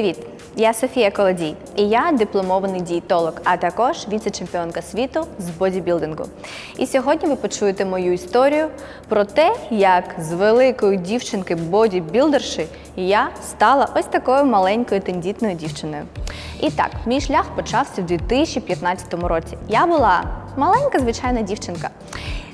Привіт! Я Софія Колодій, і я дипломований дієтолог, а також віце-чемпіонка світу з бодібілдингу. І сьогодні ви почуєте мою історію про те, як з великої дівчинки бодібілдерші я стала ось такою маленькою тендітною дівчиною. І так, мій шлях почався в 2015 році. Я була маленька звичайна дівчинка.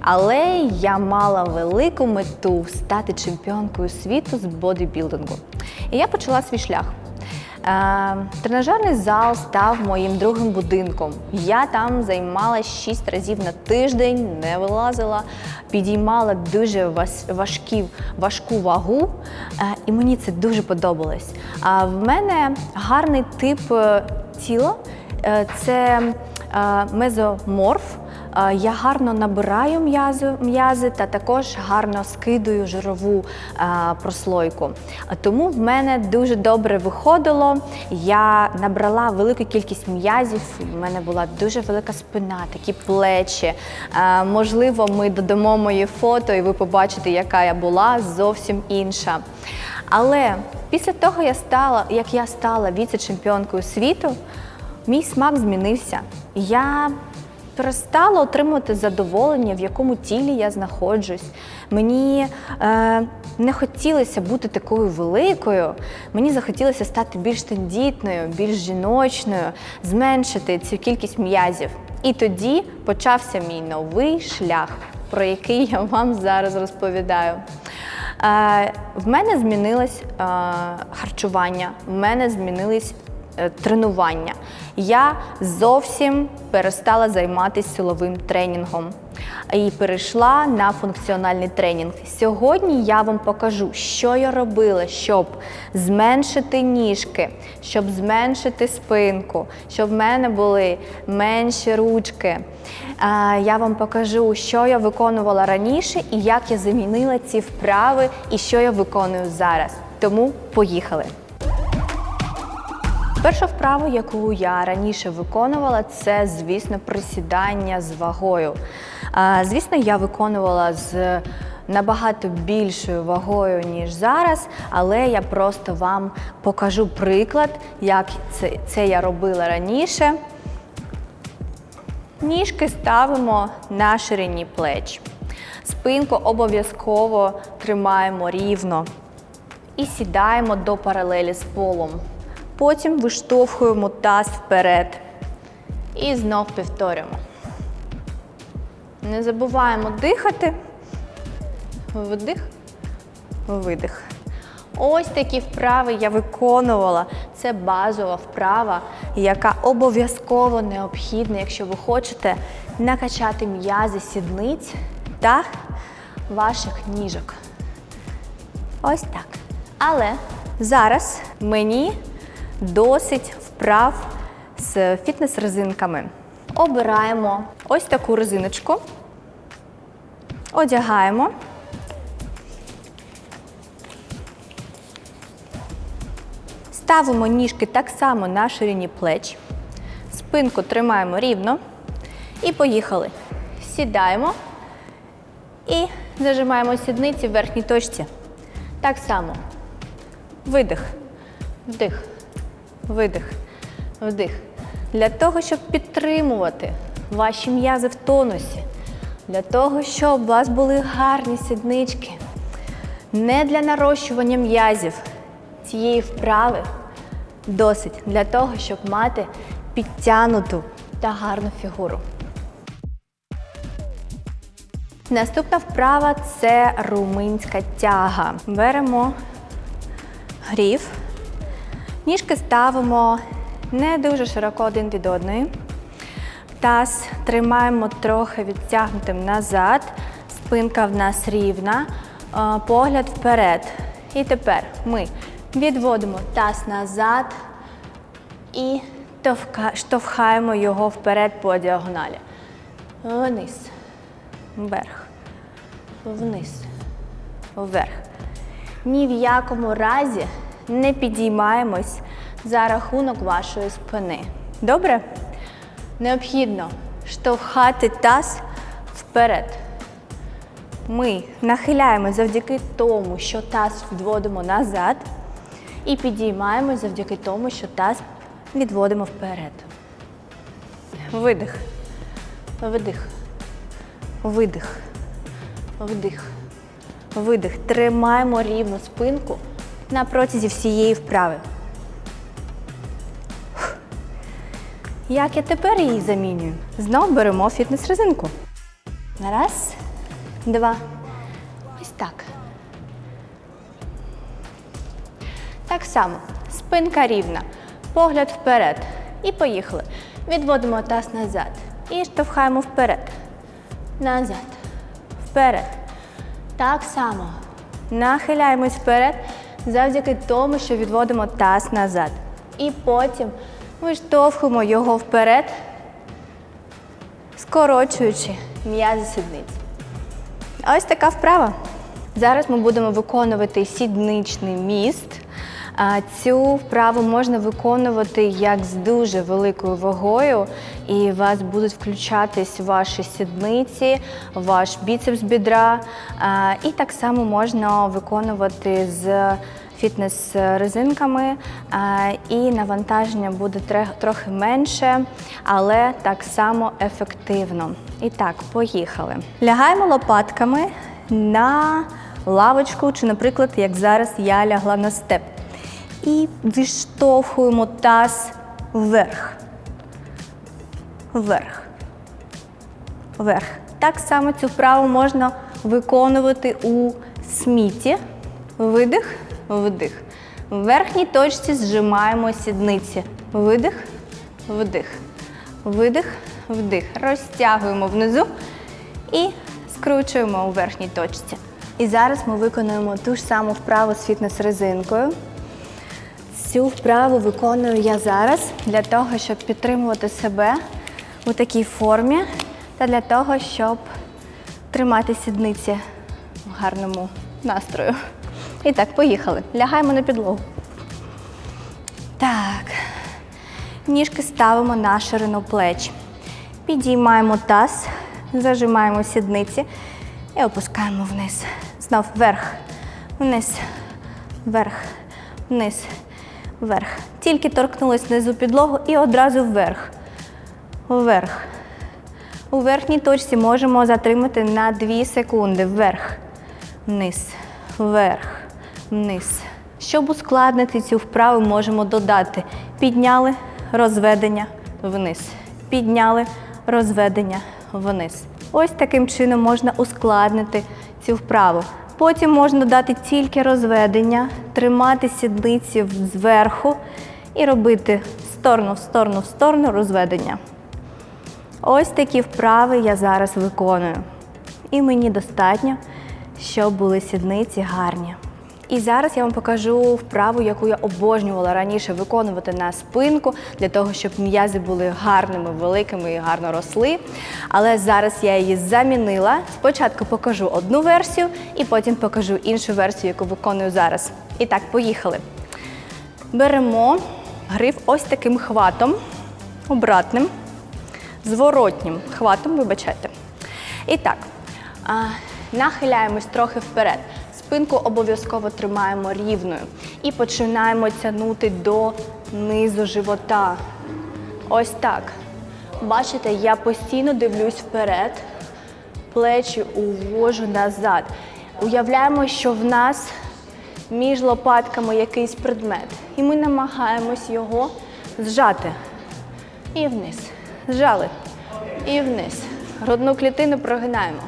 Але я мала велику мету стати чемпіонкою світу з бодібілдингу. І я почала свій шлях. Е, тренажерний зал став моїм другим будинком. Я там займалася 6 разів на тиждень, не вилазила, підіймала дуже важкі, важку вагу, е, і мені це дуже подобалось. А в мене гарний тип е, тіла це мезоморф. Е, Я гарно набираю м'язи, та також гарно скидую жирову е, прослойку. А Тому в мене дуже добре виходило. Я набрала велику кількість м'язів. У мене була дуже велика спина, такі плечі. Е, Можливо, ми додамо мої фото, і ви побачите, яка я була зовсім інша. Але після того, я стала, як я стала віце-чемпіонкою світу, мій смак змінився. Я перестала отримувати задоволення, в якому тілі я знаходжусь. Мені е, не хотілося бути такою великою. Мені захотілося стати більш тендітною, більш жіночною, зменшити цю кількість м'язів. І тоді почався мій новий шлях, про який я вам зараз розповідаю. Е, в мене змінилось е, харчування, в мене змінились тренування. Я зовсім перестала займатися силовим тренінгом і перейшла на функціональний тренінг. Сьогодні я вам покажу, що я робила, щоб зменшити ніжки, щоб зменшити спинку, щоб в мене були менші ручки. Е, Я вам покажу, що я виконувала раніше і як я замінила ці вправи, і що я виконую зараз. Тому поїхали. Перша вправа, яку я раніше виконувала, це, звісно, присідання з вагою. Звісно, я виконувала з набагато більшою вагою, ніж зараз, але я просто вам покажу приклад, як це, це я робила раніше. Ніжки ставимо на ширині плеч. Спинку обов'язково тримаємо рівно і сідаємо до паралелі з полом. Потім виштовхуємо таз вперед. І знов повторюємо. Не забуваємо дихати. Вдих, видих. Ось такі вправи я виконувала. Це базова вправа, яка обов'язково необхідна, якщо ви хочете накачати м'язи сідниць та ваших ніжок. Ось так. Але зараз мені досить вправ з фітнес-резинками. Обираємо ось таку резиночку, одягаємо. Ставимо ніжки так само на ширині плеч. Спинку тримаємо рівно. І поїхали. Сідаємо і зажимаємо сідниці в верхній точці. Так само. Видих, вдих, видих, вдих. Для того, щоб підтримувати ваші м'язи в тонусі, для того, щоб у вас були гарні сіднички, не для нарощування м'язів цієї вправи досить для того, щоб мати підтянуту та гарну фігуру. Наступна вправа це румунська тяга. Беремо грів, ніжки ставимо не дуже широко один від одної. Таз тримаємо трохи відтягнутим назад, спинка в нас рівна, е, погляд вперед. І тепер ми відводимо таз назад і штовхаємо його вперед по діагоналі. Вниз, вверх, вниз, вверх. Ні в якому разі не підіймаємось за рахунок вашої спини. Добре? Необхідно штовхати таз вперед. Ми нахиляємо завдяки тому, що таз відводимо назад. І підіймаємось завдяки тому, що таз відводимо вперед. Видих. Видих. Видих. Вдих. Видих. Тримаємо рівну спинку на протязі всієї вправи. Як я тепер її замінюю? Знов беремо фітнес-резинку. Раз, два. Ось так. Так само. Спинка рівна. Погляд вперед. І поїхали. Відводимо таз назад. І штовхаємо вперед. Назад. Вперед. Так само. Нахиляємось вперед завдяки тому, що відводимо таз назад. І потім виштовхуємо його вперед, скорочуючи м'язи сідниць. Ось така вправа. Зараз ми будемо виконувати сідничний міст. Цю вправу можна виконувати як з дуже великою вагою, і вас будуть включатись ваші сідниці, ваш біцепс бідра. І так само можна виконувати з фітнес-резинками, і навантаження буде трохи менше, але так само ефективно. І так, поїхали. Лягаємо лопатками на лавочку, чи, наприклад, як зараз я лягла на степ. І виштовхуємо таз вверх. Вверх. Вверх. Так само цю вправу можна виконувати у сміті. Видих, вдих. В верхній точці зжимаємо сідниці. Видих, вдих. Видих, вдих. Розтягуємо внизу і скручуємо у верхній точці. І зараз ми виконуємо ту ж саму вправу з фітнес-резинкою. Цю вправу виконую я зараз для того, щоб підтримувати себе у такій формі та для того, щоб тримати сідниці в гарному настрою. І так, поїхали. Лягаємо на підлогу. Так. Ніжки ставимо на ширину плеч. Підіймаємо таз, зажимаємо сідниці і опускаємо вниз. Знов вверх, вниз, вверх, вниз, вверх. Тільки торкнулись внизу підлогу і одразу вверх. Вверх. У верхній точці можемо затримати на 2 секунди. Вверх, вниз, вверх, вниз. Щоб ускладнити цю вправу, можемо додати підняли, розведення вниз. Підняли, розведення вниз. Ось таким чином можна ускладнити цю вправу. Потім можна дати тільки розведення, тримати сідниці зверху і робити в сторону, в сторону, в сторону розведення. Ось такі вправи я зараз виконую. І мені достатньо, щоб були сідниці гарні. І зараз я вам покажу вправу, яку я обожнювала раніше виконувати на спинку, для того, щоб м'язи були гарними, великими і гарно росли. Але зараз я її замінила. Спочатку покажу одну версію і потім покажу іншу версію, яку виконую зараз. І так, поїхали. Беремо гриф ось таким хватом, обратним зворотнім хватом, вибачайте. І так, нахиляємось трохи вперед. Спинку обов'язково тримаємо рівною і починаємо тягнути до низу живота. Ось так. Бачите, я постійно дивлюсь вперед, плечі увожу назад. Уявляємо, що в нас між лопатками якийсь предмет. І ми намагаємось його зжати. І вниз. Зжали. І вниз. Грудну клітину прогинаємо.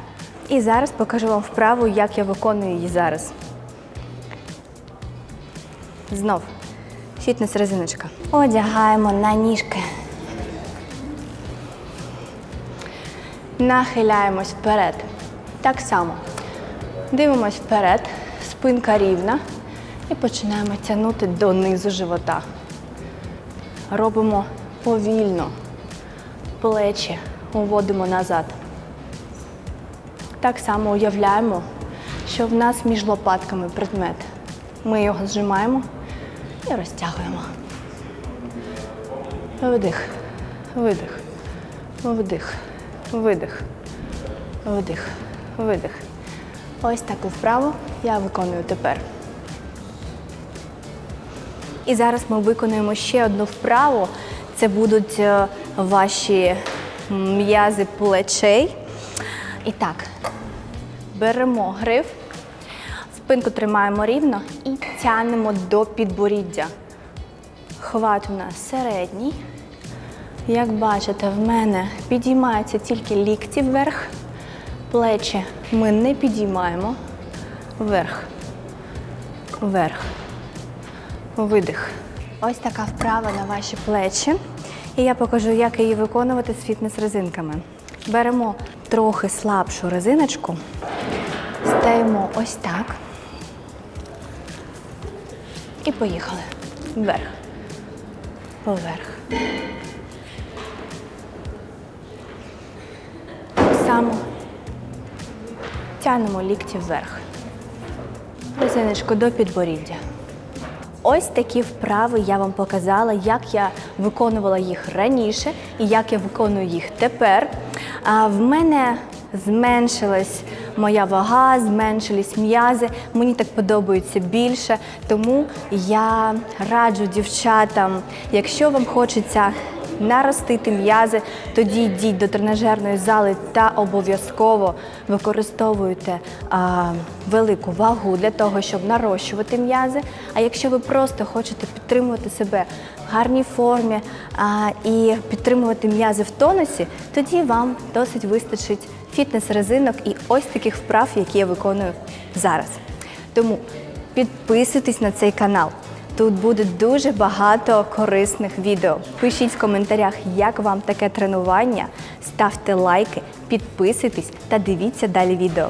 І зараз покажу вам вправу, як я виконую її зараз. Знов. Фітнес-резиночка. Одягаємо на ніжки. Нахиляємось вперед. Так само. Дивимось вперед, спинка рівна. І починаємо тягнути донизу живота. Робимо повільно. Плечі уводимо назад. Так само уявляємо, що в нас між лопатками предмет. Ми його зжимаємо і розтягуємо. Вдих, видих, вдих, видих, вдих, видих. Ось таку вправу я виконую тепер. І зараз ми виконуємо ще одну вправу. Це будуть е, ваші м'язи плечей. І так, беремо гриф, спинку тримаємо рівно і тягнемо до підборіддя. Хват у нас середній. Як бачите, в мене підіймаються тільки лікті вверх, плечі ми не підіймаємо. Вверх, вверх, видих. Ось така вправа на ваші плечі. І я покажу, як її виконувати з фітнес-резинками. Беремо трохи слабшу резиночку, стаємо ось так. І поїхали. Вверх. Поверх. Так само тягнемо лікті вверх. Резиночку до підборіддя. Ось такі вправи я вам показала, як я виконувала їх раніше і як я виконую їх тепер. А в мене зменшилась моя вага, зменшились м'язи. Мені так подобається більше. Тому я раджу дівчатам, якщо вам хочеться наростити м'язи, тоді йдіть до тренажерної зали та обов'язково використовуйте а, велику вагу для того, щоб нарощувати м'язи. А якщо ви просто хочете підтримувати себе в гарній формі а, і підтримувати м'язи в тонусі, тоді вам досить вистачить фітнес-резинок і ось таких вправ, які я виконую зараз. Тому підписуйтесь на цей канал. Тут буде дуже багато корисних відео. Пишіть в коментарях, як вам таке тренування, ставте лайки, підписуйтесь та дивіться далі відео.